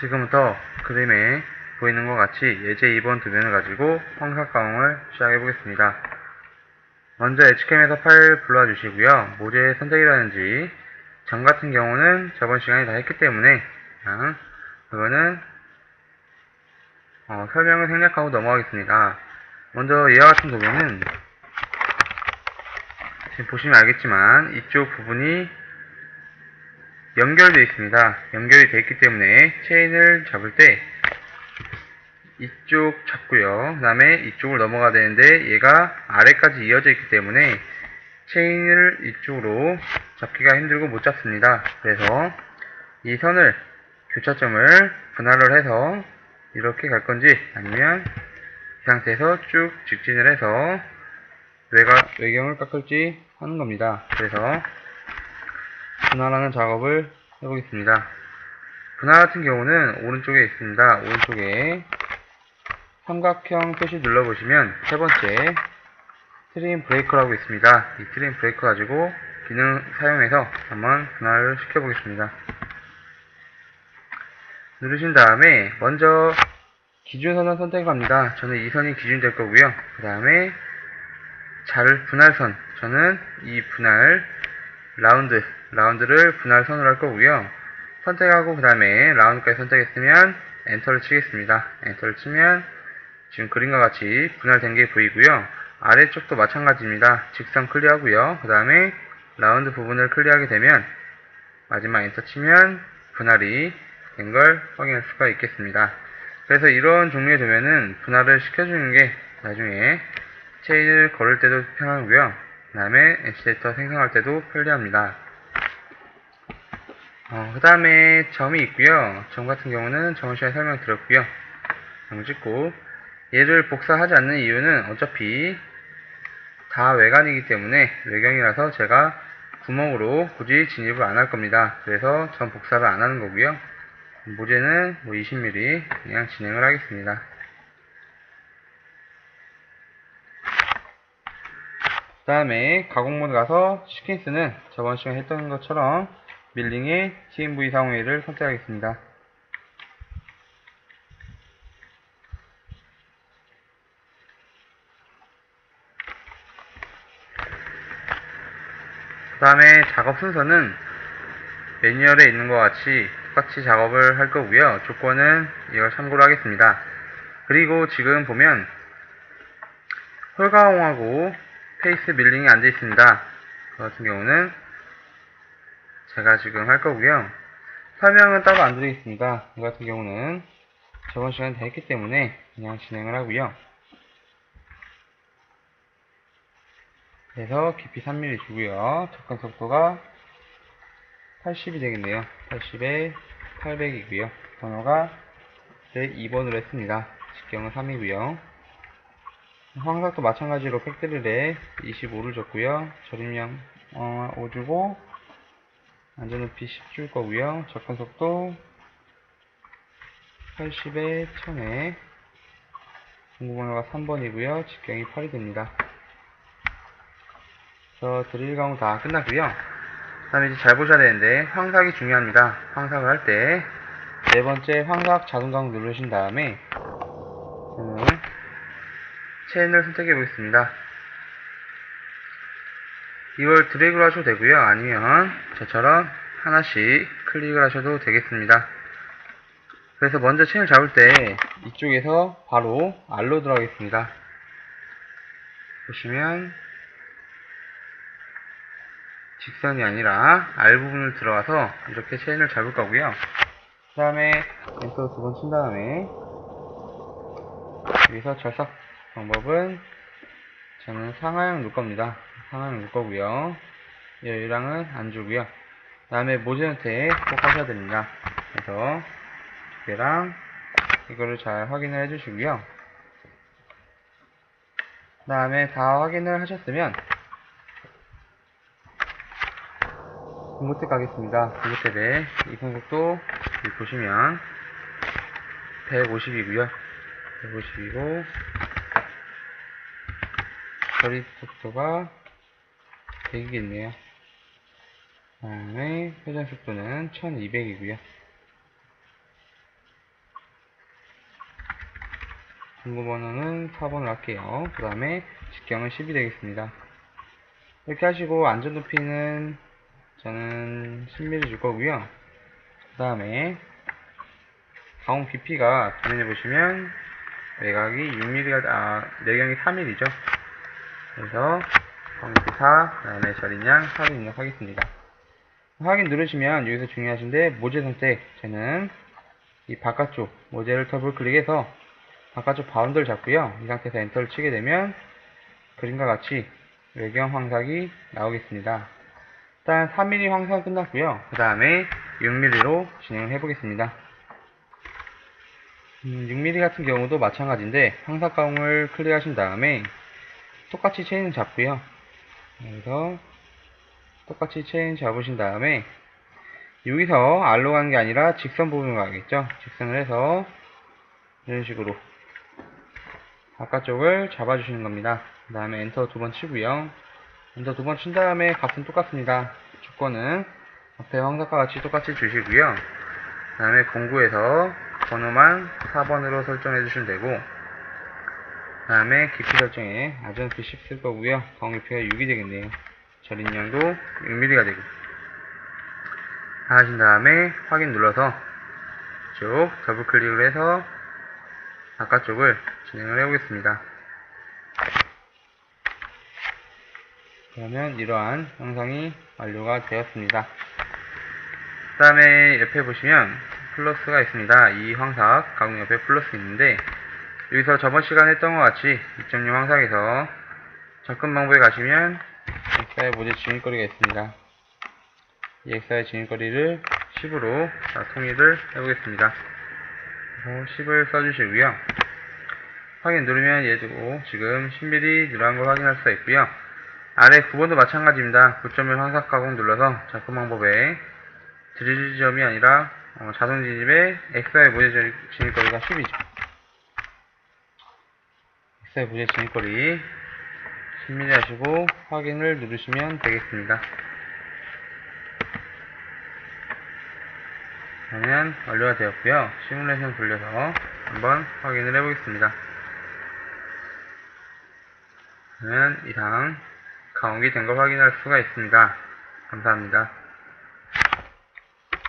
지금부터 그림에 보이는 것 같이 예제 2번 두 면을 가지고 황사 가공을 시작해 보겠습니다. 먼저 H캠에서 파일 불러와 주시고요. 모재의 선택이라든지 점 같은 경우는 저번 시간에 다 했기 때문에 그냥 그거는 어, 설명을 생략하고 넘어가겠습니다. 먼저 이와 같은 도면은 지금 보시면 알겠지만 이쪽 부분이 연결되어 있습니다. 연결이 되어 있기 때문에 체인을 잡을 때 이쪽 잡고요. 그 다음에 이쪽으로 넘어가야 되는데 얘가 아래까지 이어져 있기 때문에 체인을 이쪽으로 잡기가 힘들고 못 잡습니다. 그래서 이 선을 교차점을 분할을 해서 이렇게 갈 건지 아니면 이 상태에서 쭉 직진을 해서 외가, 외경을 깎을지 하는 겁니다. 그래서 분할하는 작업을 해보겠습니다. 분할 같은 경우는 오른쪽에 있습니다. 오른쪽에 삼각형 표시 눌러보시면 세 번째 트림 브레이커라고 있습니다. 이 트림 브레이커 가지고 기능 사용해서 한번 분할을 시켜보겠습니다. 누르신 다음에 먼저 기준선을 선택합니다. 저는 이 선이 기준 될 거고요. 그 다음에 잘 분할선 저는 이 분할 라운드 라운드를 분할선으로 할 거고요. 선택하고 그 다음에 라운드까지 선택했으면 엔터를 치겠습니다. 엔터를 치면 지금 그림과 같이 분할된 게 보이고요. 아래쪽도 마찬가지입니다. 직선 클리어하고요. 그 다음에 라운드 부분을 클리어하게 되면 마지막 엔터 치면 분할이 된 걸 확인할 수가 있겠습니다. 그래서 이런 종류의 도면은 분할을 시켜주는 게 나중에 체인을 걸을 때도 편하고요. 그 다음에 엔시데이터 생성할 때도 편리합니다. 어, 그 다음에 점이 있고요. 점 같은 경우는 저번 시간에 설명드렸고요. 점 찍고 얘를 복사하지 않는 이유는 어차피 다 외관이기 때문에 외경이라서 제가 구멍으로 굳이 진입을 안 할 겁니다. 그래서 전 복사를 안 하는 거고요. 모재는 뭐 20mm 그냥 진행을 하겠습니다. 그 다음에 가공 모드 가서 시퀀스는 저번 시간에 했던 것처럼 밀링의 TMV 상호회를 선택하겠습니다. 그 다음에 작업 순서는 매뉴얼에 있는 것 같이 똑같이 작업을 할 거고요. 조건은 이걸 참고로 하겠습니다. 그리고 지금 보면 홀가공하고 페이스 밀링이 안 되어 있습니다. 그 같은 경우는 제가 지금 할 거고요. 설명은 따로 안 드리겠습니다. 이 같은 경우는 저번 시간에 다 했기 때문에 그냥 진행을 하고요. 그래서 깊이 3mm 주고요. 접근 속도가 80이 되겠네요. 80에 800이고요. 번호가 제 2번으로 했습니다. 직경은 3이고요. 황삭도 마찬가지로 팩트릴에 25를 줬고요. 절임량 어, 5 주고 안전높이 10줄 거고요. 접근 속도 80에 1000에 공구번호가 3번이고요. 직경이 8이 됩니다. 저 드릴 가공 다 끝났고요. 그 다음에 이제 잘 보셔야 되는데 황삭이 중요합니다. 황삭을 할 때 네 번째 황삭 자동 가공 누르신 다음에 저는 체인을 선택해 보겠습니다. 이걸 드래그로 하셔도 되고요. 아니면 저처럼 하나씩 클릭을 하셔도 되겠습니다. 그래서 먼저 체인을 잡을 때 이쪽에서 바로 R로 들어가겠습니다. 보시면 직선이 아니라 R 부분을 들어가서 이렇게 체인을 잡을 거고요. 그 다음에 엔터 두 번 친 다음에 여기서 절삭 방법은 저는 상하향 놓을 겁니다. 상하향 놓을 거고요. 여유랑은 안 주고요. 그 다음에 모재한테 꼭 하셔야 됩니다. 그래서 두 개랑 이거를 잘 확인을 해주시고요. 그 다음에 다 확인을 하셨으면 공고택 가겠습니다. 공고택에 이송속도 여기 보시면 150이고요. 150이고 거리 속도가 100이겠네요. 그 다음에 회전 속도는 1200이고요. 중고 번호는 4번으로 할게요. 그 다음에 직경은 10이 되겠습니다. 이렇게 하시고 안전 높이는 저는 10mm 줄 거고요. 그 다음에 가공 BP가 화면에 보시면 외곽이 6mm가 아 내경이 3mm죠. 그래서 가공 BP 4, 그 다음에 절인량 4를 입력하겠습니다. 확인 누르시면 여기서 중요하신데 모재 선택 저는 이 바깥쪽 모재를 더블 클릭해서 바깥쪽 바운드를 잡고요. 이 상태에서 엔터를 치게 되면 그림과 같이 외경 황삭이 나오겠습니다. 일단 3mm 황삭 끝났고요. 그 다음에 6mm로 진행을 해보겠습니다. 음, 6mm 같은 경우도 마찬가지인데 황삭 가공을 클릭하신 다음에 똑같이 체인 잡고요. 그래서 똑같이 체인 잡으신 다음에 여기서 R로 가는 게 아니라 직선 부분으로 가겠죠. 직선을 해서 이런 식으로 바깥쪽을 잡아주시는 겁니다. 그 다음에 엔터 두 번 치고요. 엔터 두 번 친 다음에 값은 똑같습니다. 조건은 앞에 황삭과 같이 똑같이 주시고요. 그 다음에 공구에서 번호만 4번으로 설정해 주시면 되고 그 다음에 깊이 설정에 아전피 10 쓸 거고요. 깊이가 6이 되겠네요. 절인량도 6mm가 되고 다 하신 다음에 확인 눌러서 쭉 더블 클릭을 해서 바깥쪽을 진행을 해보겠습니다. 그러면 이러한 영상이 완료가 되었습니다. 그 다음에 옆에 보시면 플러스가 있습니다. 이 황삭 가공 옆에 플러스 있는데 여기서 저번 시간에 했던 것 같이 2.6 황삭에서 접근 방법에 가시면 엑사의 모듈 진입거리가 있습니다. 이 엑사의 진입거리를 10으로 통일을 해보겠습니다. 그래서 10을 써주시고요. 확인 누르면 얘도 지금 10mm 늘어난 걸 확인할 수가 있고요. 아래 9번도 마찬가지입니다. 9.1 황삭 가공 눌러서 접근 방법에 드릴 지점이 아니라 어, 자동 진입에 엑사의 모듈 진입거리가 10이죠. 엑사의 모듈 진입거리 10mm 하시고 확인을 누르시면 되겠습니다. 그러면 완료가 되었고요. 시뮬레이션 돌려서 한번 확인을 해보겠습니다. 그러면 이상 가공이 된걸 확인할 수가 있습니다. 감사합니다.